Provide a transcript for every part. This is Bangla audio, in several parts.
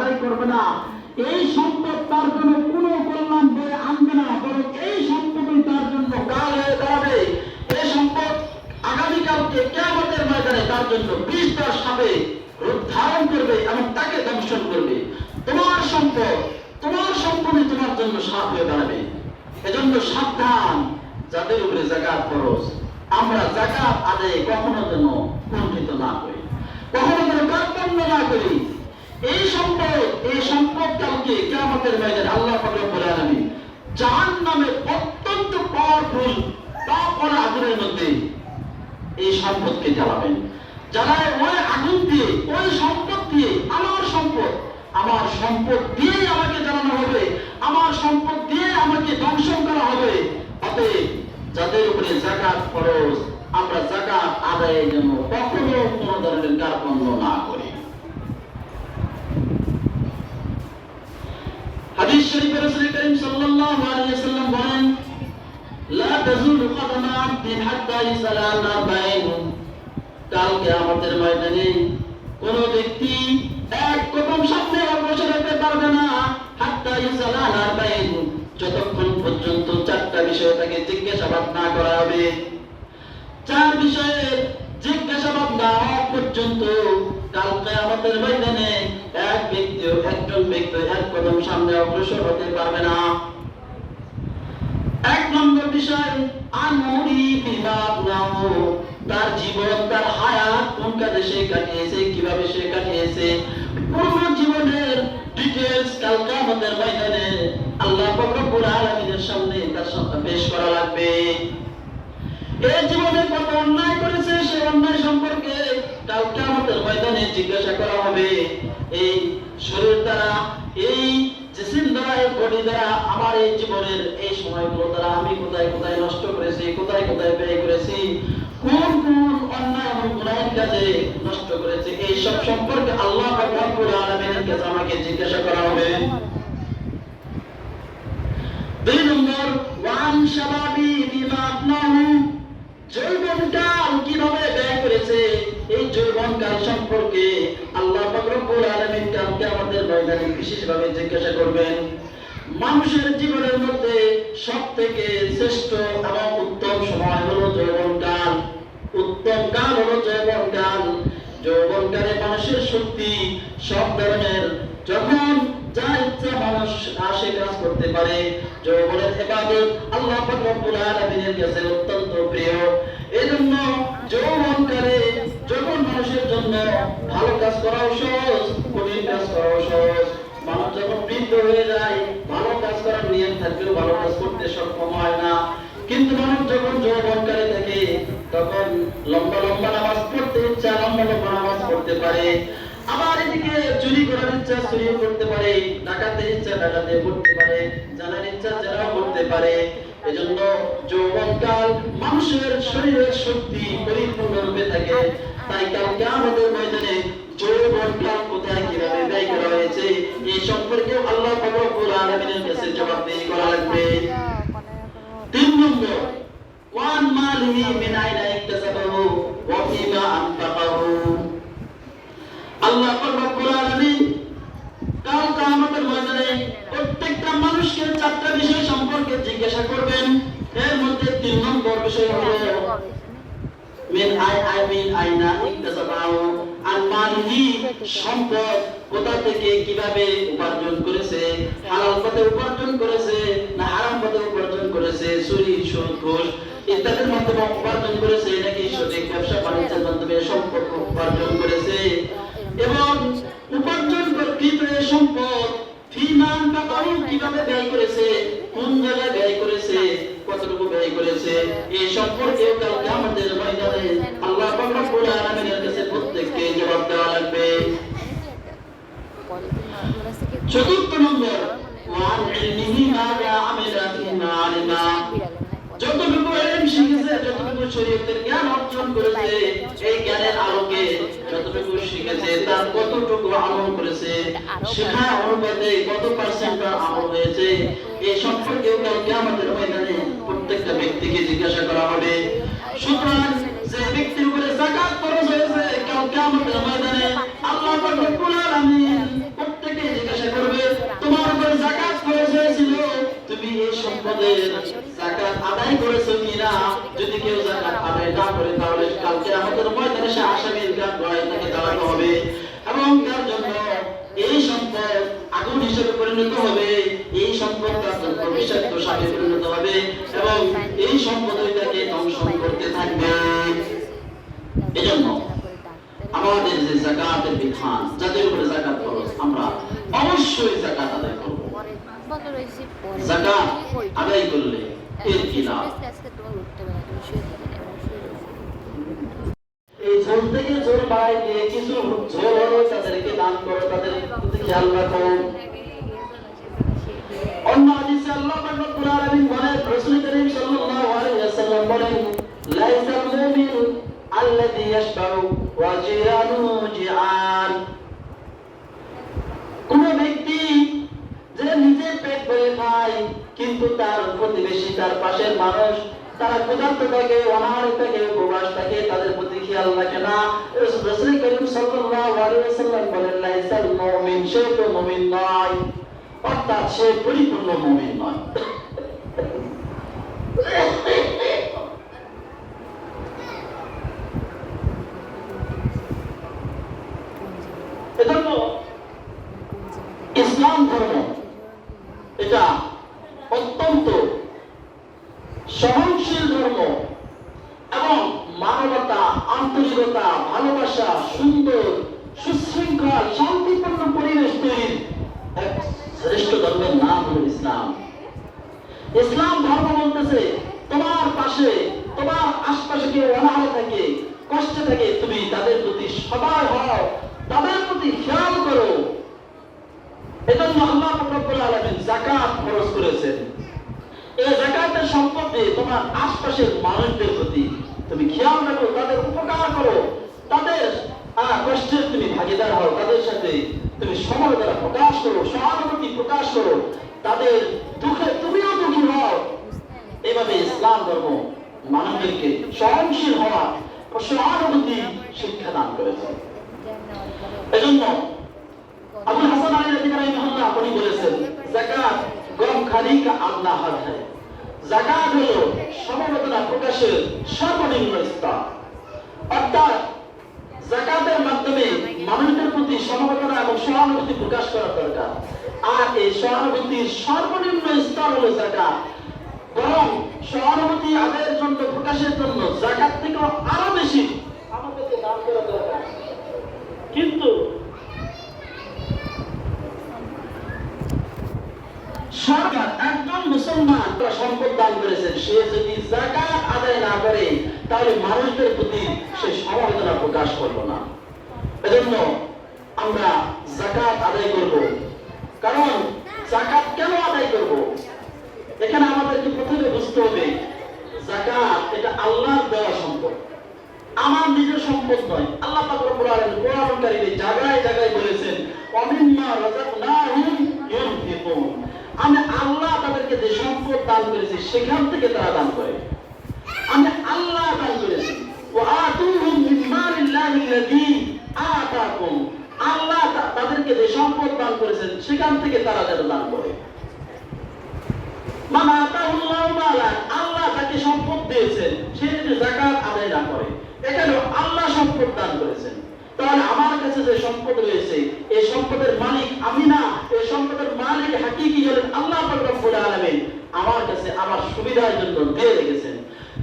আদায় করবে না। এই সম্পদ তার জন্য কোনো কল্যাণ বয়ে আনবে না, বরং এই সম্পদই তার জন্য কাল হয়ে দাঁড়াবে। এই সম্পদ আগামীকালকে কেমতের ময়দানে তার জন্য বিষদার সাপে রূপ ধারণ করবে এবং তাকে দংশন করবে। তোমার সম্পদ, তোমার সম্পদই তোমার জন্য সাপ হয়ে দাঁড়াবে। এজন্য সাবধান, যাদের উপরে জাকাত খরচ আমরা জাকাত আদায়ে কখনো যেন কুণ্ঠিত না করি। কখনো যেন কার্পণ্য না করি। এই সম্পদ এই সম্পদ কালকে কেমতের আল্লাহ রব্বুল আলামিন জাহান্নামের অত্যন্ত পাওয়ারফুল আগুনের মধ্যে এই সম্পদকে জ্বালাবেন। জ্বালায় ওই আগুন দিয়ে, ওই সম্পদ দিয়ে, আমার সম্পদ আমার সম্পদ দিয়ে আমাকে জ্বালানো হবে, আমার সম্পদ দিয়ে আমাকে ধ্বংসন করা হবে। অতএব যাদের উপরে জাকাত খরচ আমরা জাকাত আদায়ের জন্য কখনো কোনো ধরনের কার্পণ্য না করি হাদিস শরীফে রাসূল করিম সাল্লাল্লাহু আলাইহি ওয়াসাল্লাম বলেন, লা তাজুলু কদমা আবদিন হাত্তা ইসালা আন আরবাইন। কাল কিয়ামতের ময়দানে কোন ব্যক্তি এক কদম সামনে অগ্রসর হতে পারবে না, হাত্তা ইসালা আন আরবাইন। যতক্ষণ পর্যন্ত চারটা বিষয় তাকে জিজ্ঞাসাবাদ না করা হবে, চার বিষয়ে জিজ্ঞাসাবাদ না হওয়া পর্যন্ত কাল কিয়ামতের ময়দানে এক ব্যক্তি একজন ব্যক্তি এক কদম সামনে অগ্রসর হতে পারবে না। এক নম্বর বিষয় আনমুরি বিবাদ নাও তার জীবন, তার হায়াত কোন কাজে সে কাটিয়েছে, কীভাবে সে কাটিয়েছে? পুরো জীবনের ডিটেলস কাল কিয়ামতের ময়দানে আল্লাহ পাক রব্বুল আলামিনের সামনে তার পেশ করা লাগবে। এই জীবনে কত অন্যায় করেছে সে অন্যায় সম্পর্কে কাল কিয়ামতের ময়দানে জিজ্ঞাসা করা হবে। এই শরীর দ্বারা, এই জিসিম দ্বারা, এই বডি দ্বারা আমার এই জীবনের এই সময়গুলো দ্বারা আমি কোথায় কোথায় নষ্ট করেছি, কোথায় কোথায় ব্যয় করেছি, কোন কোন অন্যায় এবং গুনাহের কাজে নষ্ট করেছি, এই সব সম্পর্কে আল্লাহ রব্বুল আলামিনের কাছে আমাকে জিজ্ঞাসা করা হবে। দুই নম্বর, ওয়ান শাবাবি বিমা আপনাহু মানুষের জীবনের মধ্যে সব থেকে শ্রেষ্ঠ এবং উত্তম সময় হলো যৌবনকাল উত্তম কাল হলো যৌবনকাল যৌবনকালে মানুষের শক্তি, সব ধরনের যখন যা ইচ্ছা মানুষ আসে কাজ করতে পারে। যৌবনের ইবাদত আল্লাহ রব্বুল আলামিনের কাছে এজন্য যৌবনকালে যখন মানুষের জন্য ভালো কাজ করাও সহজ, কঠিন কাজ করাও সহজ। মানুষ যখন বৃদ্ধ হয়ে যায়, ভালো কাজ করার নিয়ম থাকলেও ভালো কাজ করতে সক্ষম হয় না। কিন্তু মানুষ যখন যৌবনকালে থাকে, তখন লম্বা লম্বা নামাজ পড়তে ইচ্ছা, লম্বা লম্বা নামাজ পড়তে পারে। আবার এদিকে চুরি করার ইচ্ছা, চুরিও করতে পারে। ডাকাতের ইচ্ছা ডাকাতে করতে পারে। জানার ইচ্ছা, জেনাও করতে পারে। এজন্য যৌবনকাল মানুষের শরীরের শক্তি পরিপূর্ণ রূপে থাকে। তাই কালকে আমাদের ময়দানে যৌবনকাল কোথায় কীভাবে ব্যয় করা হয়েছে এই সম্পর্কে আল্লাহ রব্বুল আলামিনের কাছে জবাবদিহি করা লাগবে। তিন নম্বর, ওয়ান মালিহি মিন আইনা ইকতাসাবাহু ওয়া ফিমা আনফাকাহু। আল্লাহ রব্বুল আলামিন কাল কিয়ামতের ময়দানে আই আই মিন আইনা ইকতাসাবাহু আন মালিহি সম্পদ, কোথা থেকে কীভাবে উপার্জন করেছে, হালাল পথে উপার্জন করেছে, না হারাম পথে উপার্জন করেছে, চুরি, সুদ, ঘুষ, ইত্যাদির মাধ্যমে উপার্জন করেছে, নাকি সঠিক ব্যবসা বাণিজ্যের মাধ্যমে সম্পদ উপার্জন করেছে? এবং উপার্জন কৃত সম্পদ ফিমান বা কীভাবে ব্যয় করেছে, কোন জায়গায় ব্যয় করেছে, কতটুকু ব্যয় করেছে, এই সম্পর্কে আমাদের ময়দানে শিক্ষা অনুপাতে কত পার্সেন্ট আমল হয়েছে এই সম্পর্কেও কালকে আমাদের ময়দানে প্রত্যেকটা ব্যক্তিকে জিজ্ঞাসা করা হবে। সুতরাং যে ব্যক্তির উপরে জাকাত খরচ হয়েছে কালকে আমাদের ময়দানে আল্লাহ রব্বুল আলামিন প্রত্যেককে জিজ্ঞাসা করবে, তোমার উপরে জাকাত খরচ হয়েছিল? তুমি এই সম্পদের জাকাত আদায় করেছ কিনা? যদি কেউ জাকাত আদায় না করে, তাহলে কালকে আমাদের ময়দানে সে আসামির গান হয় তাকে দাঁড়াতে হবে এবং তার জন্য প্রত্যেকে পরিণত হবে, এই সম্পদ পরিণত হবে এবং এই সম্পদ ওইটাকে দংশন করতে থাকবে। এজন্য আমাদের যে জাকাতের বিধান, যাদের উপরে জাকাত খরচ আমরা অবশ্যই জাকাত আদায় করব। জাকাত আদায় করলে এর কি লাভ? এই ঝোল থেকে ঝোল বাড়াই কিছু ঝোল তাদেরকে দান করো, তাদের খেয়াল রাখো। অন্য হাদিসে আল্লাহ পাক রব্বুল আলামিন বলেন, রাসূল করিম সাল্লাল্লাহু আলাইহি ওয়াসাল্লাম বলেন লাইসাল মুমিন আল্লাযী ইয়াশবাউ ওয়া জিআন। কোন ব্যক্তি যে নিজে পেট ভরে খায়, কিন্তু তার প্রতিবেশী, তার পাশের মানুষ, তারা ক্ষুধার্ত থাকে, অনাহারে থাকে, উপবাস থাকে, তাদের প্রতি খেয়াল রাখে না। রাসূল করিম সাল্লাল্লাহু আলাইহি ওয়াসাল্লাম বলেন, লাইসাল মুমিন, সে মুমিন নয়। অর্থাৎ সে পরিপূর্ণ মুমিন নয়। ইসলাম ধর্ম, এটা অত্যন্ত সহনশীল ধর্ম এবং মানবতা, আন্তরিকতা, ভালোবাসা, সুন্দর, সুশৃঙ্খল, শান্তিপূর্ণ পরিবেশ তৈরির শ্রেষ্ঠ ধর্মের নাম হলো ইসলাম। ইসলাম ধর্ম বলতেছে, তোমার পাশে, তোমার আশপাশে কেউ অনাহারে থাকে, কষ্টে থাকে, তুমি তাদের প্রতি সদয় হও, তাদের প্রতি খেয়াল করো। এজন্য আল্লাহ রব্বুল আলামিন যাকাত খরচ করেছেন। এই যাকাতের তোমার আশপাশের মানুষদের প্রতি তুমি খেয়াল রাখো, তাদের উপকার করো, তাদের কষ্টের তুমি ভাগিদার হও, তাদের সাথে তুমি সমবেদনা প্রকাশ করো, সহানুভূতি প্রকাশ করো তাদের দুঃখে তুমিও দুঃখী হও। এভাবে ইসলাম ধর্ম মানুষদেরকে সহনশীল হওয়া সহানুভূতি শিক্ষা দান করেছে। এজন্য আবুল হাসান আলী রাজি রাহিমাহুল্লাহ উনি বলেছেন যাকাত গম খালি কা আল্লাহ যাকাত হলো সমবেদনা প্রকাশের সর্বনিম্ন স্তর। অর্থাৎ যাকাতের মাধ্যমে মানুষদের প্রতি সমবেদনা এবং সহানুভূতি প্রকাশ করা দরকার। আর এই সহানুভূতির সর্বনিম্ন স্তর হলো যাকাত বরং সহানুভূতি আদায়ের জন্য, প্রকাশের জন্য জাকাত থেকেও আরও বেশি আমাদেরকে দান করা দরকার। কিন্তু সরকার একজন মুসলমান সম্পদ দান করেছেন। সে যদি জাকাত আদায় না করে, তাহলে মানুষদের প্রতি সে সমবেদনা প্রকাশ করল না। এজন্য আমরা জাকাত আদায় করব। কারণ জাকাত কেন আদায় করব? এখানে আমাদেরকে প্রথমে বুঝতে হবে, জাকাত এটা আল্লাহর দেওয়া সম্পদ। আমার নিজের সম্পদ নয়, আল্লাহ জায়গায় জায়গায় বলেছেন আমি আল্লাহ তাদেরকে যে সম্পদ দান করেছি, সেখান থেকে তারা দান করে। আমি আল্লাহ দান করেছি। তাদেরকে যে সম্পদ দান করেছেন, সেখান থেকে তারা যেন দান করে। আল্লাহ তাকে সম্পদ দিয়েছেন, সে যদি যাকাত আদায় না করে এখানে আল্লাহ সম্পদ দান করেছেন। তাহলে আমার কাছে যে সম্পদ রয়েছে, এই সম্পদের মালিক আমি না, এই সম্পদের মালিক হাকিকি হলেন আল্লাহ আমার কাছে আমার সুবিধার জন্য দিয়ে রেখেছেন।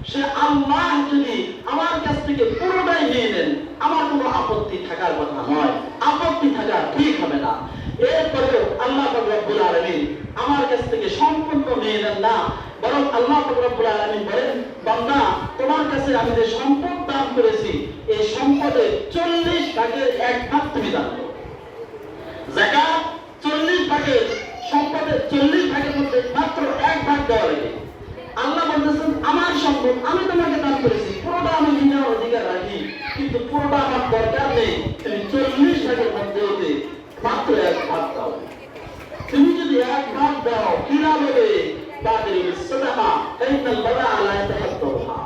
সে আল্লাহ যদি আমার কাছ থেকে পুরোটাই নিয়ে নেন, আমার কোনো আপত্তি থাকার কথা নয় আপত্তি থাকা ঠিক হবে না এরপরেও আল্লাহ পাক রব্বুল আলামিন আমার কাছ থেকে সম্পূর্ণ নিয়ে নেন না বরং আল্লাহ আমার সম্পদ আমি তোমাকে দান করেছি, পুরোটা আমি অধিকার রাখি, কিন্তু পুরোটা আমার দরকার নেই, তুমি চল্লিশ ভাগের মধ্যে হতে মাত্র এক ভাগ দাও। তুমি যদি এক ভাগ তাদের ইসলামা কাইফা আল্লাহ আলা তাহাদুহা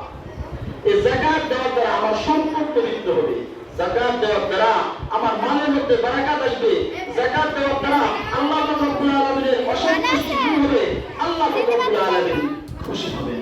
এই যাকাত দেওয়ার দ্বারা আমার সম্পদ পবিত্র হবে। যাকাত দেওয়ার দ্বারা আমার মালের মধ্যে বারাকাত আসবে। যাকাত দেওয়ার দ্বারা আল্লাহ রব্বুল আলামিনের অসন্তুষ্টি দূর হবে। আল্লাহ রব্বুল আলামিন খুশি হবেন